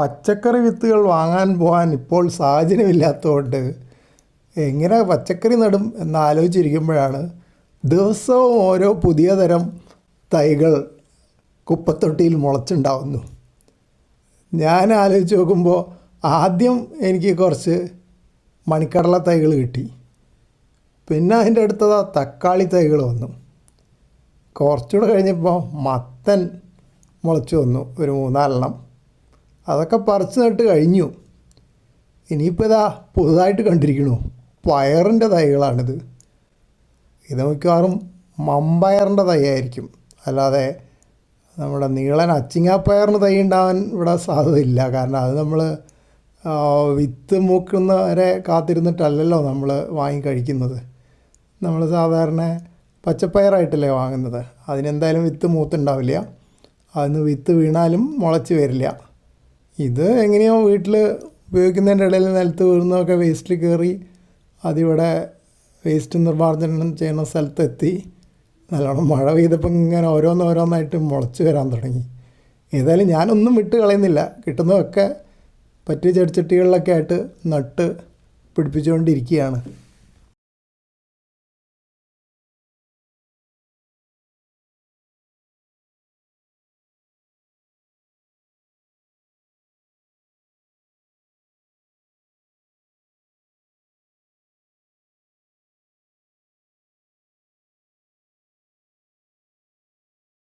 പച്ചക്കറി വിത്തുകൾ വാങ്ങാൻ പോകാൻ ഇപ്പോൾ സാഹചര്യമില്ലാത്തതുകൊണ്ട് എങ്ങനെ പച്ചക്കറി നടും എന്ന് ആലോചിച്ചിരിക്കുമ്പോഴാണ് ദിവസവും ഓരോ പുതിയ തരം തൈകൾ കുപ്പത്തൊട്ടിയിൽ മുളച്ചുണ്ടാവുന്നു. ഞാൻ ആലോചിച്ച് നോക്കുമ്പോൾ ആദ്യം എനിക്ക് കുറച്ച് മണിക്കടല തൈകൾ കിട്ടി. പിന്നെ അതിന്റെ അടുത്തതാ തക്കാളി തൈകൾ വന്നു. കുറച്ചുകൂടെ കഴിഞ്ഞപ്പോൾ മത്തൻ മുളച്ചു വന്നു ഒരു മൂന്നാലെണ്ണം. അതൊക്കെ പറിച്ച് നട്ട് കഴിഞ്ഞു. ഇനിയിപ്പോൾ ഇതാ പുതുതായിട്ട് കണ്ടിരിക്കണു. പയറിന്റെ തൈകളാണിത്. ഇത് മിക്കവാറും മമ്പയറിന്റെ തൈ ആയിരിക്കും അല്ലാതെ നമ്മുടെ നീളൻ അച്ചിങ്ങാപ്പയറിന് തൈ ഉണ്ടാവാൻ ഇവിടെ സാധ്യതയില്ല. കാരണം അത് നമ്മൾ വിത്ത് മൂക്കുന്നവരെ കാത്തിരുന്നിട്ടല്ലല്ലോ നമ്മൾ വാങ്ങി കഴിക്കുന്നത്. നമ്മൾ സാധാരണ പച്ചപ്പയറായിട്ടല്ലേ വാങ്ങുന്നത്. അതിനെന്തായാലും വിത്ത് മൂത്തുണ്ടാവില്ല അതിന് വിത്ത് വീണാലും മുളച്ച് വരില്ല. ഇത് എങ്ങനെയോ വീട്ടിൽ ഉപയോഗിക്കുന്നതിന്റെ ഇടയിൽ നിലത്ത് വീഴുന്നതൊക്കെ വേസ്റ്റിൽ കയറി അതിവിടെ വേസ്റ്റ് നിർമ്മാർജനം ചെയ്യുന്ന സ്ഥലത്തെത്തി. നല്ലോണം മഴ പെയ്തപ്പോൾ ഇങ്ങനെ ഓരോന്നോരോന്നായിട്ട് മുളച്ച് വരാൻ തുടങ്ങി. ഏതായാലും ഞാനൊന്നും വിട്ട് കളയുന്നില്ല. കിട്ടുന്നതൊക്കെ പറ്റിയ ചെടിച്ചട്ടികളിലൊക്കെ ആയിട്ട് നട്ട് പിടിപ്പിച്ചുകൊണ്ടിരിക്കുകയാണ്.